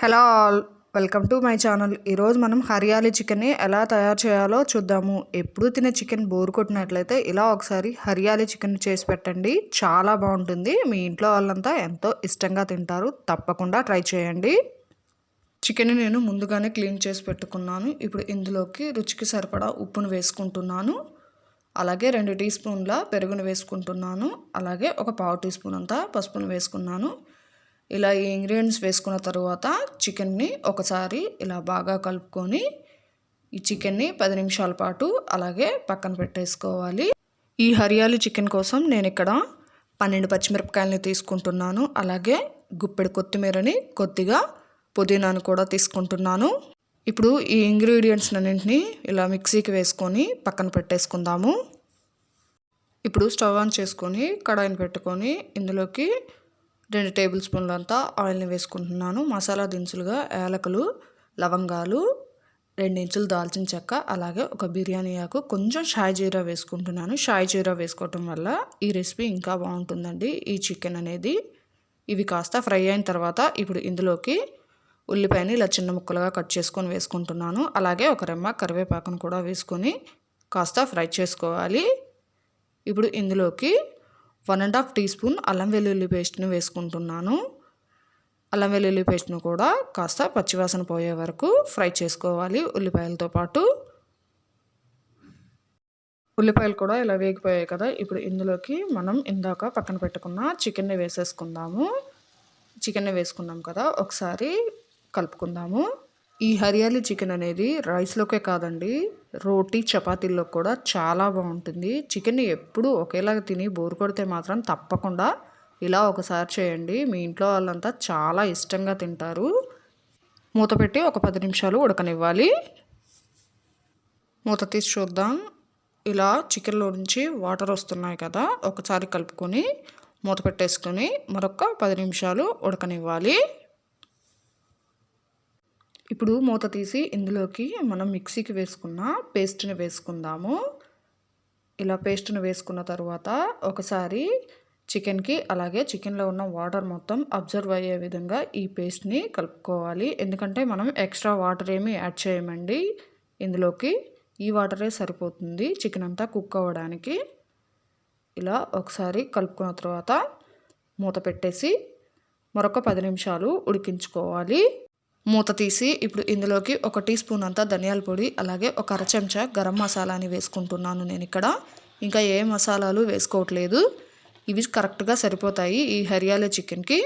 Hello all welcome to my channel. ఈరోజు మనం హరియాలి చికెన్ని ఎలా తయారు చేయాలో చూద్దాము. ఎప్పుడు తినే చికెన్ బోర్ కొట్టినట్లయితే ఇలా ఒకసారి హరియాలి చికెన్ చేసి పెట్టండి. చాలా బాగుంటుంది. మీ ఇంట్లో వాళ్ళంతా ఎంతో ఇష్టంగా తింటారు. తప్పకుండా ట్రై చేయండి. చికెన్ నేను ముందుగానే క్లీన్ చేసి పెట్టుకున్నాను. ఇప్పుడు ఇందులోకి రుచికి సరిపడా ఉప్పును వేసుకుంటున్నాను. అలాగే రెండు టీ స్పూన్ల పెరుగును వేసుకుంటున్నాను. అలాగే ఒక పావు టీ స్పూన్ అంతా పసుపును వేసుకున్నాను. ఇలా ఈ ఇంగ్రీడియంట్స్ వేసుకున్న తర్వాత చికెన్ని ఒకసారి ఇలా బాగా కలుపుకొని ఈ చికెన్ని పది నిమిషాల పాటు అలాగే పక్కన పెట్టేసుకోవాలి. ఈ హరియాలి చికెన్ కోసం నేను ఇక్కడ పన్నెండు పచ్చిమిరపకాయలని తీసుకుంటున్నాను. అలాగే గుప్పెడు కొత్తిమీరని కొద్దిగా పుదీనాను కూడా తీసుకుంటున్నాను. ఇప్పుడు ఈ ఇంగ్రీడియంట్స్ అన్నింటినీ ఇలా మిక్సీకి వేసుకొని పక్కన పెట్టేసుకుందాము. ఇప్పుడు స్టవ్ ఆన్ చేసుకొని కడాయిని పెట్టుకొని ఇందులోకి రెండు టేబుల్ స్పూన్లు అంతా ఆయిల్ని వేసుకుంటున్నాను. మసాలా దినుసులుగా యాలకులు లవంగాలు రెండు ఇంచులు దాల్చిన చెక్క అలాగే ఒక బిర్యానీ ఆకు కొంచెం షాయి జీరా వేసుకుంటున్నాను. షాయి జీరా వేసుకోవటం వల్ల ఈ రెసిపీ ఇంకా బాగుంటుందండి. ఈ చికెన్ అనేది ఇవి కాస్త ఫ్రై అయిన తర్వాత ఇప్పుడు ఇందులోకి ఉల్లిపాయని ఇలా చిన్న ముక్కలుగా కట్ చేసుకొని వేసుకుంటున్నాను. అలాగే ఒక రెమ్మ కరివేపాకును కూడా వేసుకొని కాస్త ఫ్రై చేసుకోవాలి. ఇప్పుడు ఇందులోకి one and half teaspoon అల్లం వెల్లుల్లి పేస్ట్ని వేసుకుంటున్నాను. అల్లం వెల్లుల్లి పేస్ట్ను కూడా కాస్త పచ్చివాసన పోయే వరకు ఫ్రై చేసుకోవాలి ఉల్లిపాయలతో పాటు. ఉల్లిపాయలు కూడా ఇలా వేగిపోయాయి కదా ఇప్పుడు ఇందులోకి మనం ఇందాక పక్కన పెట్టుకున్న చికెన్ని వేసేసుకుందాము. చికెన్ని వేసుకున్నాం కదా ఒకసారి కలుపుకుందాము. ఈ హరియాలి చికెన్ అనేది రైస్లోకే కాదండి రోటీ చపాతీల్లో కూడా చాలా బాగుంటుంది. చికెన్ ఎప్పుడు ఒకేలాగా తిని బోరు కొడితే మాత్రం తప్పకుండా ఇలా ఒకసారి చేయండి. మీ ఇంట్లో వాళ్ళంతా చాలా ఇష్టంగా తింటారు. మూత పెట్టి ఒక పది నిమిషాలు ఉడకనివ్వాలి. మూత తీసి చూద్దాం. ఇలా చికెన్లో నుంచి వాటర్ వస్తున్నాయి కదా ఒకసారి కలుపుకొని మూత పెట్టేసుకొని మరొక పది నిమిషాలు ఉడకనివ్వాలి. ఇప్పుడు మూత తీసి ఇందులోకి మనం మిక్సీకి వేసుకున్న పేస్ట్ని వేసుకుందాము. ఇలా పేస్ట్ని వేసుకున్న తర్వాత ఒకసారి చికెన్కి అలాగే చికెన్లో ఉన్న వాటర్ మొత్తం అబ్జర్వ్ అయ్యే విధంగా ఈ పేస్ట్ని కలుపుకోవాలి. ఎందుకంటే మనం ఎక్స్ట్రా వాటర్ ఏమీ యాడ్ చేయమండి. ఇందులోకి ఈ వాటరే సరిపోతుంది చికెన్ అంతా కుక్ అవ్వడానికి. ఇలా ఒకసారి కలుపుకున్న తర్వాత మూత పెట్టేసి మరొక పది నిమిషాలు ఉడికించుకోవాలి. మూత తీసి ఇప్పుడు ఇందులోకి ఒక టీ స్పూన్ అంతా ధనియాల పొడి అలాగే ఒక అర చెంచా గరం మసాలాని వేసుకుంటున్నాను నేను ఇక్కడ. ఇంకా ఏ మసాలాలు వేసుకోవట్లేదు. ఇవి కరెక్ట్గా సరిపోతాయి ఈ హరియాల చికెన్కి.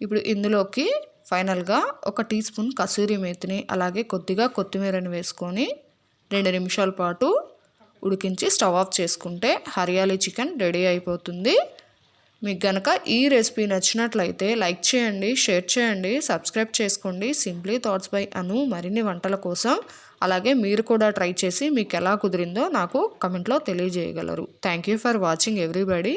ఇప్పుడు ఇందులోకి ఫైనల్గా ఒక టీ స్పూన్ కసూరి మేతిని అలాగే కొద్దిగా కొత్తిమీరని వేసుకొని రెండు నిమిషాల పాటు ఉడికించి స్టవ్ ఆఫ్ చేసుకుంటే హరియాలి చికెన్ రెడీ అయిపోతుంది. మీకు గనక ఈ రెసిపీ నచ్చినట్లయితే లైక్ చేయండి షేర్ చేయండి సబ్స్క్రైబ్ చేసుకోండి. సింప్లీ థాట్స్ బై అను మరిన్ని వంటల కోసం. అలాగే మీరు కూడా ట్రై చేసి మీకు ఎలా కుదిరిందో నాకు కమెంట్లో తెలియజేయగలరు. Thank you for watching everybody.